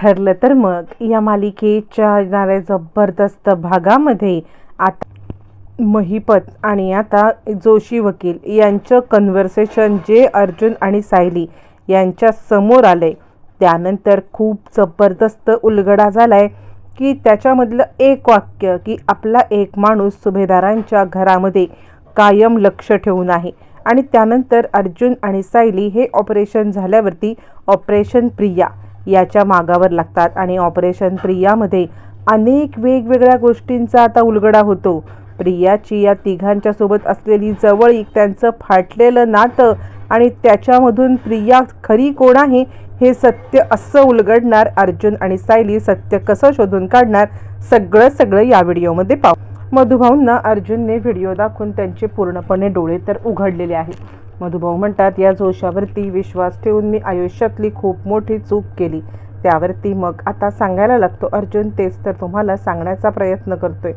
ठरलं तर मग या मालिकेच्या येणाऱ्या जबरदस्त भागामध्ये आता महिपत आणि आता जोशी वकील यांचं कन्व्हर्सेशन जे अर्जुन आणि सायली यांच्या समोर आले त्यानंतर खूप जबरदस्त उलगडा झालाय की त्याच्यामधलं एक वाक्य की आपला एक माणूस सुभेदारांच्या घरामध्ये कायम लक्ष ठेवून आहे. आणि त्यानंतर अर्जुन आणि सायली हे ऑपरेशन झाल्यावरती ऑपरेशन प्रिया याच्या मागावर लागतात आणि ऑपरेशन प्रियामध्ये अनेक वेगवेगळ्या गोष्टींचा आता उलगडा होतो. प्रियाची या तिघांच्या सोबत असलेली जवळीक त्यांचं फाटलेलं नातं आणि त्याच्यामधून प्रिया खरी कोण आहे हे सत्य असं उलगडणार अर्जुन आणि सायली सत्य कसं शोधून काढणार सगळं सगळं या व्हिडिओमध्ये पाहू. मधुभाऊंना अर्जुनने व्हिडिओ दाखवून त्यांचे पूर्णपणे डोळे तर उघडलेले आहेत. मधुभाऊ म्हणतात या जोशावरती विश्वास ठेवून मी आयुष्यातली खूप मोठी चूक केली. त्यावरती मग आता सांगायला लागतो अर्जुन तेच तर तुम्हाला सांगण्याचा प्रयत्न करतोय.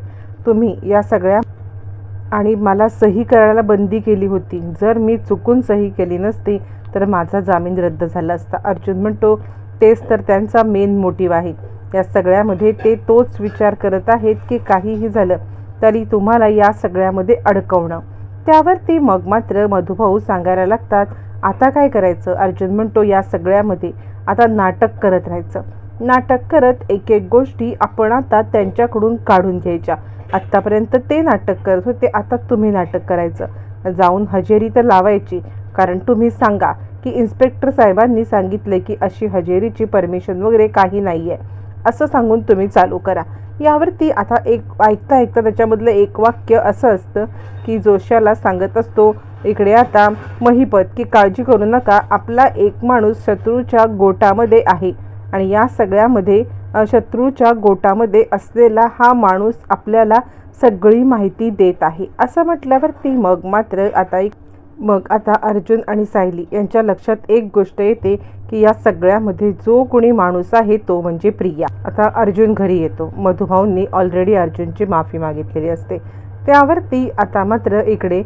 तुम्ही या सगळ्या आणि मला सही करायला बंदी केली होती. जर मी चुकून सही केली नसती तर माझा जामीन रद्द झाला असता. अर्जुन म्हणतो तेच तर त्यांचा मेन मोटिव्ह आहे. या सगळ्यामध्ये ते तोच विचार करत आहेत की काहीही झालं तरी तुम्हाला या सगळ्यामध्ये अडकवणं. त्यावरती मग मात्र मधुभाऊ सांगायला लागतात आता काय करायचं? अर्जुन म्हणतो या सगळ्यामध्ये आता नाटक करत राहायचं. नाटक करत एक एक गोष्टी आपण आता त्यांच्याकडून काढून घ्यायच्या. आत्तापर्यंत ते नाटक करत होते आता तुम्ही नाटक करायचं. जाऊन हजेरी तर लावायची कारण तुम्ही सांगा की इन्स्पेक्टर साहेबांनी सांगितले की अशी हजेरीची परमिशन वगैरे काही नाही आहे असं सांगून तुम्ही चालू करा. यावरती आता एक ऐकता ऐकता त्याच्यामधलं एक वाक्य असं असतं की जोशाला सांगत असतो इकडे आता महिपत की काळजी करू नका आपला एक माणूस शत्रूच्या गोटामध्ये आहे आणि या सगळ्यामध्ये शत्रूच्या गोटामध्ये असलेला हा माणूस आपल्याला सगळी माहिती देत आहे. असं म्हटल्यावरती मग मात्र आता एक मग आता अर्जुन आणि सायली यांच्या लक्षात एक गोष्ट येते की या सगळ्यामध्ये जो कोणी माणूस आहे तो म्हणजे प्रिया. आता अर्जुन घरी येतो. मधुभाऊंनी ऑलरेडी अर्जुनची माफी मागितलेली असते. त्यावरती आता मात्र इकडे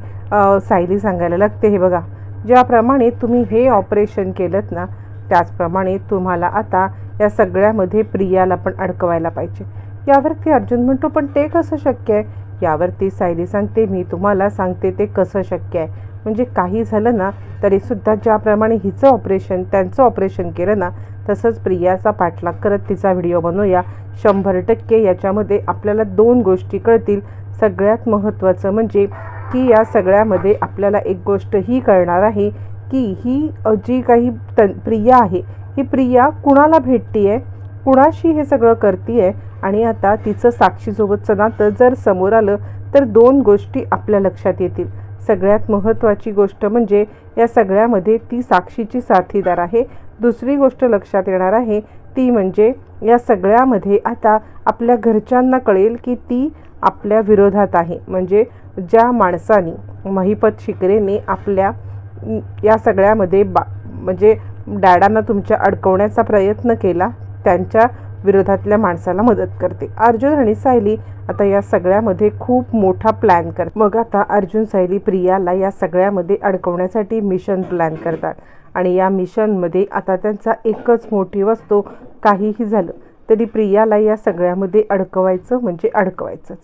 सायली सांगायला लागते हे बघा ज्याप्रमाणे तुम्ही हे ऑपरेशन केलं ना त्याचप्रमाणे तुम्हाला आता या सगळ्यामध्ये प्रियाला पण अडकवायला पाहिजे. यावरती अर्जुन म्हणतो पण ते कसं शक्य आहे? यावरती सायली सांगते मी तुम्हाला सांगते ते कसं शक्य आहे? म्हणजे काही झालं ना तरीसुद्धा ज्याप्रमाणे हिचं ऑपरेशन त्यांचं ऑपरेशन केलं ना तसंच प्रियाचा पाठलाग करत तिचा व्हिडिओ बनवूया. शंभर टक्के याच्यामध्ये आपल्याला दोन गोष्टी कळतील. सगळ्यात महत्त्वाचं म्हणजे की या सगळ्यामध्ये आपल्याला एक गोष्ट ही कळणार आहे की ही जी काही त प्रिया आहे ही प्रिया कुणाला भेटती आहे कुणाशी हे सगळं करती आहे आणि आता तिचं साक्षीसोबतचं नातं जर समोर आलं तर दोन गोष्टी आपल्या लक्षात येतील. सगळ्यात महत्त्वाची गोष्ट म्हणजे या सगळ्यामध्ये ती साक्षीची साथीदार आहे. दुसरी गोष्ट लक्षात येणार आहे ती म्हणजे या सगळ्यामध्ये आता आपल्या घरच्यांना कळेल की ती आपल्या विरोधात आहे. म्हणजे ज्या माणसानी महिपत शिकरेने आपल्या या सगळ्यामध्ये बा म्हणजे डॅडांना तुमच्या अडकवण्याचा प्रयत्न केला त्यांच्या विरोधातल्या माणसाला मदत करते. अर्जुन आणि सायली आता या सगळ्यामध्ये खूप मोठा प्लॅन करतात. मग आता अर्जुन सायली प्रियाला या सगळ्यामध्ये अडकवण्यासाठी मिशन प्लॅन करतात. आणि या मिशनमध्ये आता त्यांचा एकच मोठी असतो काहीही झालं तरी प्रियाला या सगळ्यामध्ये अडकवायचं म्हणजे अडकवायचंच.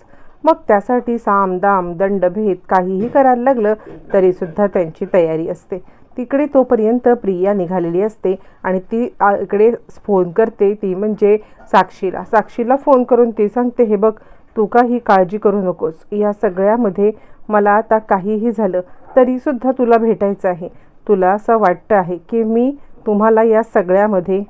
मग त्यासाठी साम दाम दंडभेद काहीही करायला लागलं तरीसुद्धा त्यांची तयारी असते. तिकडे तोपर्यंत प्रिया निघालेली असते आणि ती इकडे फोन करते. ती म्हणजे साक्षीला. साक्षीला फोन करून ती सांगते हे बघ तू काही काळजी करू नकोस. या सगळ्यामध्ये मला आता काहीही झालं तरीसुद्धा तुला भेटायचं आहे. तुला असं वाटतं आहे की मी तुम्हाला या सगळ्यामध्ये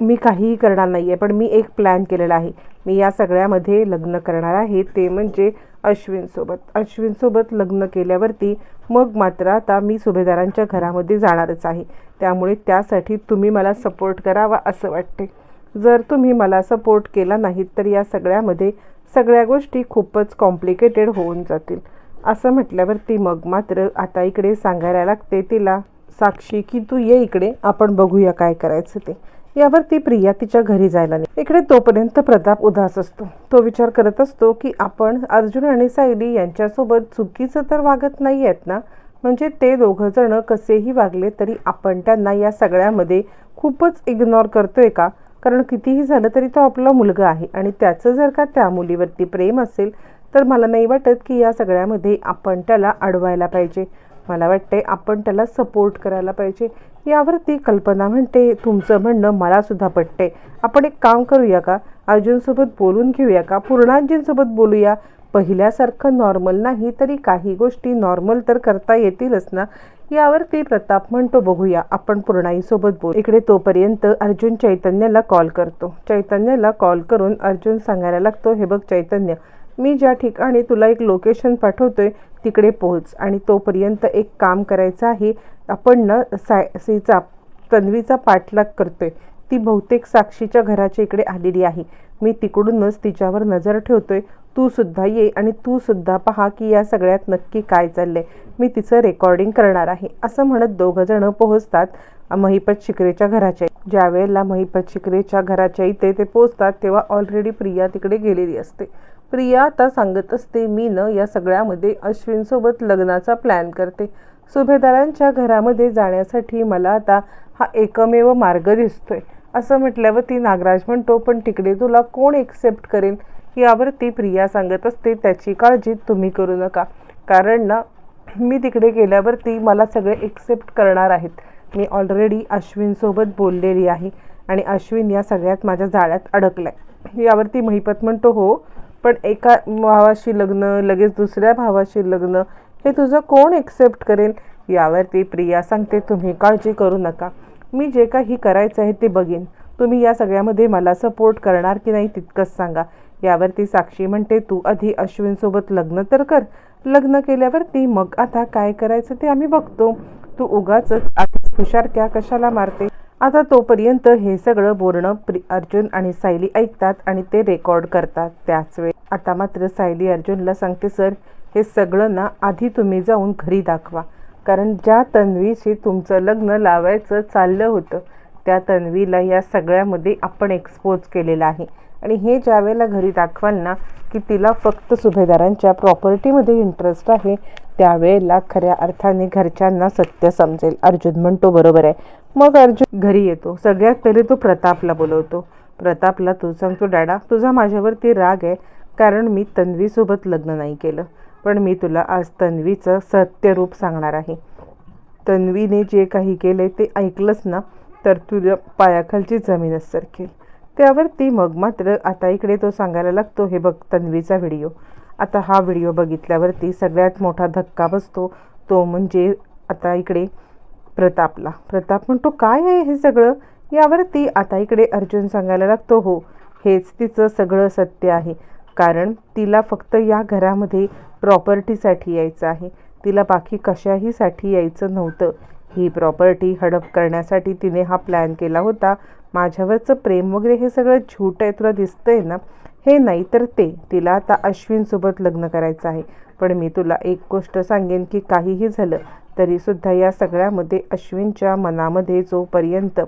मी काहीही करणार नाही आहे पण मी एक प्लॅन केलेला आहे. मी या सगळ्यामध्ये लग्न करणार आहे. ते म्हणजे अश्विनसोबत. अश्विनसोबत लग्न केल्यावरती मग मात्र आता मी सुभेदारांच्या घरामध्ये जाणारच आहे. त्यामुळे त्यासाठी तुम्ही मला सपोर्ट करावा असं वाटते. जर तुम्ही मला सपोर्ट केला नाहीत तर या सगळ्यामध्ये सगळ्या गोष्टी खूपच कॉम्प्लिकेटेड होऊन जातील. असं म्हटल्यावरती मग मात्र आता इकडे सांगायला लागते तिला साक्षी की तू ये इकडे आपण बघूया काय करायचं ते. यावरती प्रिया तिच्या घरी जायला नाही इकडे तोपर्यंत प्रताप उदास असतो. तो विचार करत असतो की आपण अर्जुन आणि सायली यांच्यासोबत चुकीचं तर वागत नाही आहेत ना? म्हणजे ते दोघं जण कसेही वागले तरी आपण त्यांना या सगळ्यामध्ये खूपच इग्नोर करतोय का? कारण कितीही झालं तरी तो आपला मुलगा आहे आणि त्याचं जर का त्या मुलीवरती प्रेम असेल तर मला नाही वाटत की या सगळ्यामध्ये आपण त्याला अडवायला पाहिजे. मला वाटते आपण त्याला सपोर्ट करायला पाहिजे. यावरती कल्पना म्हणते तुमचं म्हणणं मलासुद्धा पटते आपण एक काम करूया का? अर्जुनसोबत बोलून घेऊया का? पूर्णांजींसोबत बोलूया? पहिल्यासारखं नॉर्मल नाही तरी काही गोष्टी नॉर्मल तर करता येतीलच ना? यावरती प्रताप म्हणतो बघूया आपण पूर्णाईसोबत बोल. इकडे तोपर्यंत अर्जुन चैतन्याला कॉल करतो. चैतन्याला कॉल करून अर्जुन सांगायला लागतो हे बघ चैतन्य मी ज्या ठिकाणी तुला एक लोकेशन पाठवतो आहे तिकडे पोहोच. आणि तोपर्यंत एक काम करायचं आहे आपण ना सायसीचा तन्वीचा पाठलाग करतो आहे ती बहुतेक साक्षीच्या घराच्या इकडे आलेली आहे. मी तिकडूनच तिच्यावर नजर ठेवतोय. तू सुद्धा ये आणि तू सुद्धा पहा की या सगळ्यात नक्की काय चाललंय. मी तिचं रेकॉर्डिंग करणार आहे. असं म्हणत दोघंजणं पोहोचतात महिपत शिकरेच्या घराच्या ज्या वेळेला महिपत शिकरेच्या घराच्या इथे ते पोहोचतात तेव्हा ऑलरेडी प्रिया तिकडे गेलेली असते. प्रिया आता सांगत असते मी न या सगळ्यामध्ये अश्विनसोबत लग्नाचा प्लॅन करते. सुभेदारांच्या घरामध्ये जाण्यासाठी मला आता हा एकमेव मार्ग दिसतोय. असं म्हटल्यावर ती नागराज म्हणतो पण तिकडे तुला कोण एक्सेप्ट करेल? यावरती प्रिया सांगत असते त्याची काळजी तुम्ही करू नका. कारण ना मी तिकडे गेल्यावरती मला सगळे एक्सेप्ट करणार आहेत. मी ऑलरेडी अश्विनसोबत बोललेली आहे आणि अश्विन या सगळ्यात माझ्या जाळ्यात अडकलाय. यावरती महिपत म्हणतो हो पण एका भावाशी लग्न लगेच दुसऱ्या भावाशी लग्न हे तुझं कोण एक्सेप्ट करेल? यावरती प्रिया सांगते तुम्ही काळजी करू नका. मी जे काही करायचं आहे ते बघेन. तुम्ही या सगळ्यामध्ये मला सपोर्ट करणार की नाही तितकंच सांगा. यावरती साक्षी म्हणते तू आधी अश्विनसोबत लग्न तर कर. लग्न केल्यावरती मग आता काय करायचं ते आम्ही बघतो. तू उगाच आधीच हुशारक्या कशाला मारते? आता तोपर्यंत हे सगळं बोलणं प्रि अर्जुन आणि सायली ऐकतात आणि ते रेकॉर्ड करतात त्याच वेळी. आता मात्र सायली अर्जुनला सांगते सर हे सगळं ना आधी तुम्ही जाऊन घरी दाखवा. कारण ज्या तन्वीशी तुमचं लग्न लावायचं चाललं होतं त्या तन्वीला या सगळ्यामध्ये आपण एक्सपोज केलेलं आहे. आणि हे ज्या वेळेला घरी दाखवाल ना की तिला फक्त सुभेदारांच्या प्रॉपर्टीमध्ये इंटरेस्ट आहे त्यावेळेला खऱ्या अर्थाने घरच्यांना सत्य समजेल. अर्जुन म्हणतो बरोबर आहे. मग अर्जुन घरी येतो. सगळ्यात पहिले तो प्रतापला बोलवतो. प्रतापला तू सांगतो डॅडा तुझा माझ्यावरती राग आहे. कारण मी तन्वीसोबत लग्न नाही केलं. पण मी तुला आज तन्वीचं सत्यरूप सांगणार आहे. तन्वीने जे काही केले ते ऐकलंच ना तर तुझ्या पायाखालची जमीनच सरकेल. त्यावरती मग मात्र आता इकडे तो सांगायला लागतो हे बघ तन्वीचा व्हिडिओ. आता हा व्हिडिओ बघितल्यावरती सगळ्यात मोठा धक्का बसतो. तो म्हणजे आता इकडे प्रतापला. प्रताप म्हणतो काय आहे हे सगळं? यावरती आता इकडे अर्जुन सांगायला लागतो हो हेच तिचं सगळं सत्य आहे. कारण तिला फक्त या घरामध्ये प्रॉपर्टीसाठी यायचं आहे. तिला बाकी कशाहीसाठी यायचं नव्हतं. ही प्रॉपर्टी हडप करण्यासाठी तिने हा प्लॅन केला होता. माझ्यावरचं प्रेम वगैरे हे सगळं झूट आहे तुला दिसतंय ना? हे नाही तर ते. तिला आता अश्विनसोबत लग्न करायचं आहे. पण मी तुला एक गोष्ट सांगेन की काहीही झालं तरीसुद्धा या सगळ्यामध्ये अश्विनच्या मनामध्ये जोपर्यंत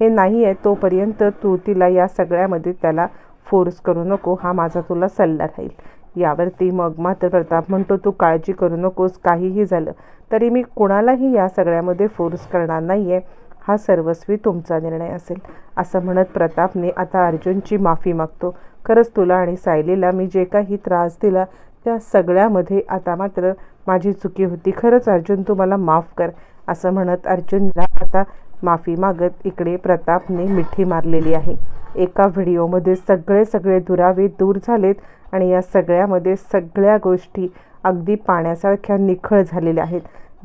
हे नाही आहे तोपर्यंत तू तिला या सगळ्यामध्ये त्याला फोर्स करू नको. हा माझा तुला सल्ला राहील. यावरती मग मात्र प्रताप म्हणतो तू काळजी करू नकोस काहीही झालं तरी मी कुणालाही या सगळ्यामध्ये फोर्स करणार नाही आहे हा सर्वस्वी तुमचा निर्णय असेल. असं म्हणत प्रतापने आता अर्जुनची माफी मागतो. खरंच तुला आणि सायलीला मी जे काही त्रास दिला त्या सगळ्यामध्ये आता मात्र माझी चुकी होती. खरंच अर्जुन तू मला माफ कर. असं म्हणत अर्जुनला आता माफी मागत इकडे प्रतापने मिठी मारलेली आहे. एका व्हिडिओमध्ये सगळे सगळे दुरावे दूर झालेत. आणि या सगळ्यामध्ये सगळ्या गोष्टी अगदी पाण्यासारख्या निखळ झालेल्या आहेत.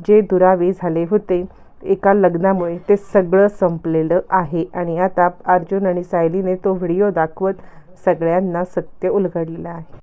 जे दुरावे झाले होते एका लग्नामुळे ते सगळं संपलेलं आहे. आणि आता अर्जुन आणि सायलीने तो व्हिडिओ दाखवत सगळ्यांना सत्य उलगडलेलं आहे.